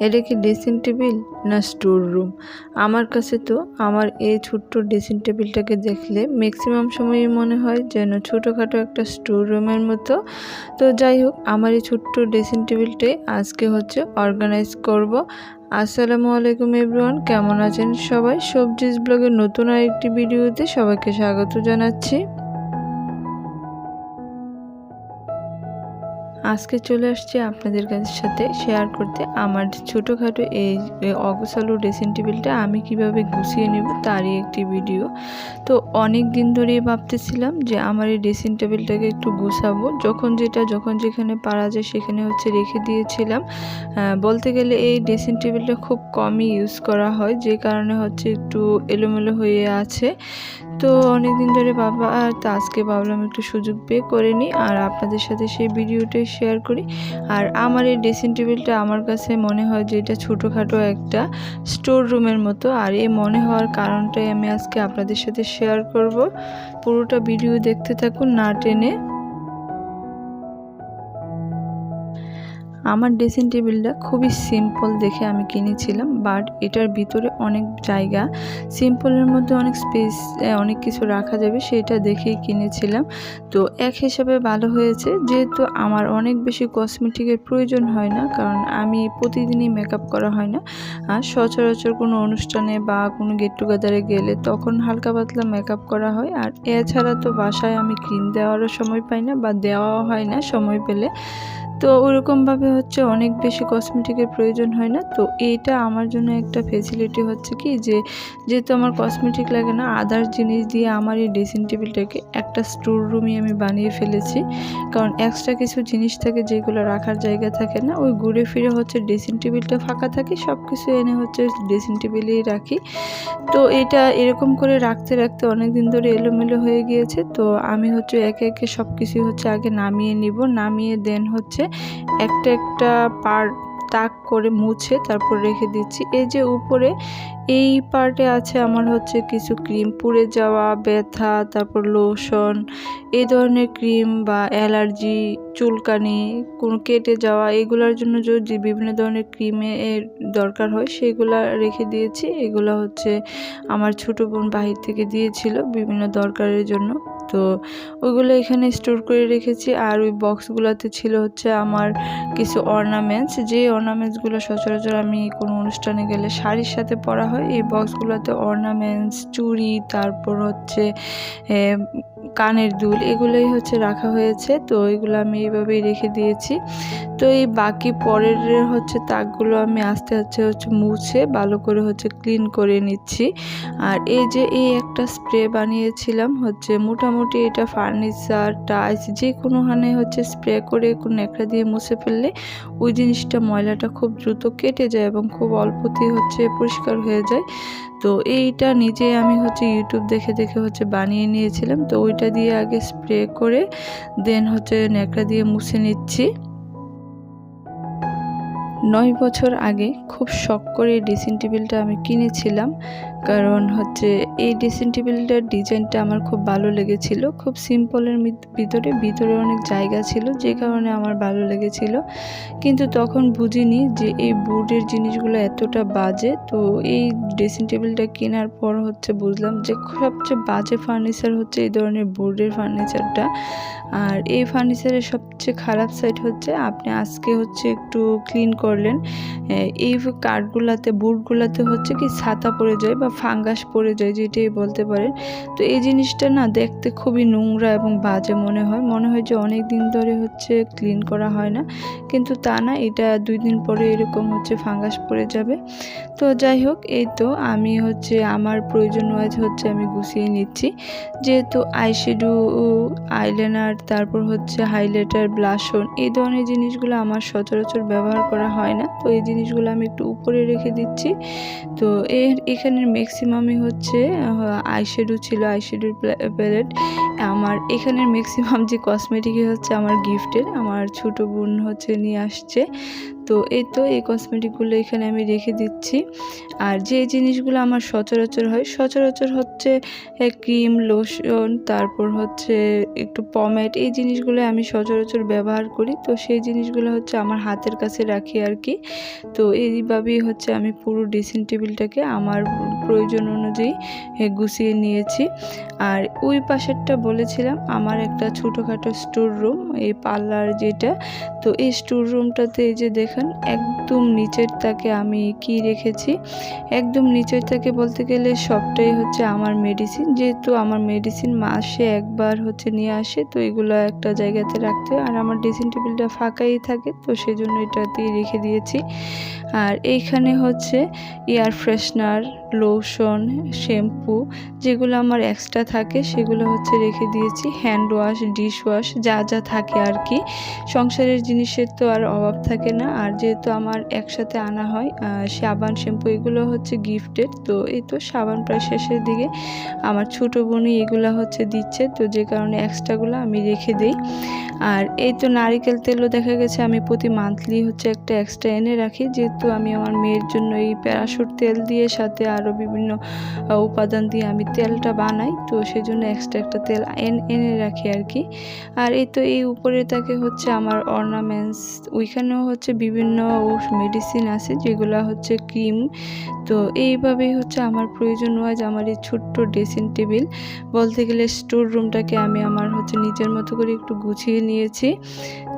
এটা কি dressing table না স্টোর রুম আমার কাছে তো আমার এই ছোট্ট ড্রেসিং টেবিলটাকে দেখলে ম্যাক্সিমাম সময়ই মনে হয় যেন ছোটোখাটো একটা স্টোর রুমের মতো। তো যাই হোক, আমার এই ছোট্ট ড্রেসিং টেবিলটাই আজকে হচ্ছে অর্গানাইজ করব। আসসালামু আলাইকুম এভরিওয়ান কেমন আছেন সবাই? সবজিস ব্লগের নতুন আরেকটি ভিডিওতে সবাইকে স্বাগত জানাচ্ছি। আজকে চলে আসছি আপনাদের সাথে শেয়ার করতে। আমার ছোটোখাটো এই অগোছালো ড্রেসিং টেবিলটা আমি কীভাবে গুছিয়ে নেব তারই একটি ভিডিও তো অনেক দিন ধরেই ভাবতেছিলাম যে আমার এই ড্রেসিং টেবিলটাকে একটু গুছাবো। যখন যেটা, যখন যেখানে পারা যায় সেখানে হচ্ছে রেখে দিয়েছিলাম। বলতে গেলে এই ড্রেসিং টেবিলটা খুব কমই ইউজ করা হয়। যে কারণে হচ্ছে একটু এলোমেলো হয়ে আছে। তো অনেক দিন ধরে বাবা আর তো আজকে ভাবলাম একটু সুযোগ পেয়ে করে নিই আর আপনাদের সাথে সেই ভিডিওটাই শেয়ার করি। আর আমার এই ড্রেসিং টেবিলটা আমার কাছে মনে হয় যে এটা ছোটোখাটো একটা স্টোর রুমের মতো। আর এই মনে হওয়ার কারণটাই আমি আজকে আপনাদের সাথে শেয়ার করব। পুরোটা ভিডিও দেখতে থাকুন না টেনে। আমার ড্রেসিং টেবিলটা খুবই সিম্পল দেখে আমি কিনেছিলাম বাট এটার ভিতরে অনেক জায়গা। সিম্পলের মধ্যে অনেক স্পেস অনেক কিছু রাখা যাবে, সেটা দেখেই কিনেছিলাম। তো এক হিসাবে ভালো হয়েছে, যেহেতু আমার অনেক বেশি কসমেটিকের প্রয়োজন হয় না, কারণ আমি প্রতিদিনই মেকআপ করা হয় না। আর সচরাচর কোনো অনুষ্ঠানে বা কোনো গেট টুগেদারে গেলে তখন হালকা পাতলা মেকআপ করা হয়, আর এছাড়া তো বাসায় আমি ক্রিম দেওয়ারও সময় পাই না বা দেওয়াও হয় না সময় পেলে। তো ওরকমভাবে হচ্ছে অনেক বেশি কসমেটিকের প্রয়োজন হয় না। তো এইটা আমার জন্য একটা ফেসিলিটি হচ্ছে কি যে, যেহেতু আমার কসমেটিক লাগে না আদার জিনিস দিয়ে আমার এই ড্রেসিং টেবিলটাকে একটা স্টোর রুমই আমি বানিয়ে ফেলেছি। কারণ এক্সট্রা কিছু জিনিস থাকে যেগুলো রাখার জায়গা থাকে না, ওই ঘুরে ফিরে হচ্ছে ড্রেসিং টেবিলটা ফাঁকা থাকে সব কিছু এনে হচ্ছে ড্রেসিং টেবিলেই রাখি। তো এটা এরকম করে রাখতে রাখতে অনেক দিন ধরে এলোমেলো হয়ে গিয়েছে। তো আমি হচ্ছে একে একে সব কিছু হচ্ছে আগে নামিয়ে নিব, নামিয়ে দেন হচ্ছে একটা একটা পার তাক করে মুছে তারপর রেখে দিচ্ছি। এই যে উপরে এই পার্টে আছে আমার হচ্ছে কিছু ক্রিম, পুড়ে যাওয়া, ব্যথা, তারপর লোশন এই ধরনের ক্রিম বা অ্যালার্জি চুলকানি, কোনো কেটে যাওয়া, এগুলোর জন্য যদি বিভিন্ন ধরনের ক্রিমের দরকার হয়, সেগুলো রেখে দিয়েছি। এগুলো হচ্ছে আমার ছোটো বোন বাহির থেকে দিয়েছিল বিভিন্ন দরকারের জন্য। তো ওইগুলো এখানে স্টোর করে রেখেছি। আর ওই বক্সগুলোতে ছিল হচ্ছে আমার কিছু অর্নামেন্টস যে অর্নামেন্টসগুলো সচরাচর আমি কোনো অনুষ্ঠানে গেলে শাড়ির সাথে পরা হয় এই বক্সগুলোতে অর্নামেন্টস চুড়ি তারপর হচ্ছে কানের দুল, এগুলোই হচ্ছে রাখা হয়েছে। তো এগুলো আমি এইভাবেই রেখে দিয়েছি। তো এই বাকি পরের হচ্ছে তাকগুলো আমি আস্তে আস্তে হচ্ছে মুছে ভালো করে হচ্ছে ক্লিন করে নিচ্ছি। আর এই যে এই একটা স্প্রে বানিয়েছিলাম, হচ্ছে মোটামুটি এটা ফার্নিচার টাইস যে কোনোখানে হচ্ছে স্প্রে করে কোনো একটা দিয়ে মুছে ফেললে ওই জিনিসটা ময়লাটা খুব দ্রুত কেটে যায় এবং খুব অল্পতেই হচ্ছে পরিষ্কার হয়ে যায়। তো এইটা নিজে আমি হচ্ছে ইউটিউব দেখে দেখে হচ্ছে বানিয়ে নিয়েছিলাম। তো ওইটা দিয়ে আগে স্প্রে করে দেন হচ্ছে ন্যাকড়া দিয়ে মুছে নিচ্ছি। নয় বছর আগে খুব শখ করে এই ড্রেসিং টেবিলটা আমি কিনেছিলাম। কারণ হচ্ছে এই ড্রেসিং টেবিলটার ডিজাইনটা আমার খুব ভালো লেগেছিল। খুব সিম্পলের ভিতরে ভিতরে অনেক জায়গা ছিল, যে কারণে আমার ভালো লেগেছিল। কিন্তু তখন বুঝিনি যে এই বোর্ডের জিনিসগুলো এতটা বাজে। তো এই ড্রেসিং টেবিলটা কেনার পর হচ্ছে বুঝলাম যে সবচেয়ে বাজে ফার্নিচার হচ্ছে এই ধরনের বোর্ডের ফার্নিচারটা আর এই ফার্নিচারের সবচেয়ে খারাপ সাইড হচ্ছে আপনি আজকে হচ্ছে একটু ক্লিন করলেন। এই কাঠগুলাতে বোর্ডগুলাতে হচ্ছে কি ছাতা পড়ে যায় বা ফাঙ্গাস পড়ে যায়, যেটাই বলতে পারেন। তো এই জিনিসটা না দেখতে খুবই নোংরা এবং বাজে মনে হয়। মনে হয় যে অনেক দিন ধরে হচ্ছে ক্লিন করা হয় না। কিন্তু তা না, এটা দুই দিন পরে এরকম হচ্ছে ফাঙ্গাস পড়ে যাবে। তো যাই হোক, এই তো আমি হচ্ছে, আমার প্রয়োজন ওয়াইজ হচ্ছে আমি গুছিয়ে নিচ্ছি। যেহেতু আইশ্যাডো, আইলাইনার, তারপর হচ্ছে হাইলাইটার ব্লাশন এই ধরনের জিনিসগুলো আমার সচরাচর ব্যবহার করা হয় না। তো এই জিনিসগুলো আমি একটু উপরে রেখে দিচ্ছি। তো এর এখানের ম্যাক্সিমামই হচ্ছে আইশ্যাডো ছিল, আইশ্যাডোর প্যালেট। আমার এখানের ম্যাক্সিমাম যে কসমেটিকই হচ্ছে আমার গিফটের আমার ছোটো বোন হচ্ছে নিয়ে আসছে। তো এই তো এই কসমেটিকগুলো এখানে আমি রেখে দিচ্ছি। আর যে জিনিসগুলো আমার সচরাচর হয়, সচরাচর হচ্ছে ক্রিম লোশন তারপর হচ্ছে একটু পমেট এই জিনিসগুলো আমি সচরাচর ব্যবহার করি। তো সেই জিনিসগুলো হচ্ছে আমার হাতের কাছে রাখি আর কি। তো এইভাবেই হচ্ছে আমি পুরো ড্রেসিং টেবিলটাকে আমার প্রয়োজন অনুযায়ী গুছিয়ে নিয়েছি। আর ওই পাশেরটা বলেছিলাম, আমার একটা ছোটোখাটো স্টোর রুম এই পার্লার যেটা। তো এই স্টোর রুমটাতে এই যে দেখেন, একদম নিচের তাকে আমি কি রেখেছি? একদম নিচের তাকে বলতে গেলে সবটাই হচ্ছে আমার মেডিসিন যেহেতু আমার মেডিসিন মাসে একবার হচ্ছে নিয়ে আসে, তো এগুলো একটা জায়গাতে রাখতে আর আমার ড্রেসিং টেবিলটা ফাঁকাই থাকে, তো সেজন্য এটাতেই রেখে দিয়েছি। আর এইখানে হচ্ছে এয়ার ফ্রেশনার লোশন শ্যাম্পু যেগুলো আমার এক্সট্রা থাকে সেগুলো হচ্ছে রেখে দিয়েছি। হ্যান্ড ওয়াশ ডিশ ওয়াশ যা যা থাকে আর কি সংসারের জিনিসের তো আর অভাব থাকে না। আর যেহেতু আমার একসাথে আনা হয় সাবান শ্যাম্পু এগুলো হচ্ছে গিফটেড তো এই তো সাবান প্রায় শেষের দিকে। আমার ছোটো বোনই এগুলো হচ্ছে দিচ্ছে তো যে কারণে এক্সট্রাগুলো আমি রেখে দিই। আর এই তো নারিকেল তেলও দেখা গেছে আমি প্রতি মান্থলি হচ্ছে একটা এক্সট্রা এনে রাখি। যেহেতু আমি আমার মেয়ের জন্য এই প্যারাশুট তেল দিয়ে সাথে আরও বিভিন্ন উপাদান দিয়ে আমি তেলটা বানাই। তো সেই জন্য এক্সট্রা একটা তেল এন- এনে রাখি আর কি আর এই তো এই উপরে তাকে হচ্ছে আমার অর্নামেন্টস ওইখানেও হচ্ছে বিভিন্ন মেডিসিন আছে যেগুলো হচ্ছে ক্রিম তো এইভাবেই হচ্ছে আমার প্রয়োজন ওয়াজ আমার এই ছোট্ট ড্রেসিং টেবিল বলতে গেলে স্টোর রুমটাকে আমি আমার হচ্ছে নিজের মতো করে একটু গুছিয়ে নিয়েছি।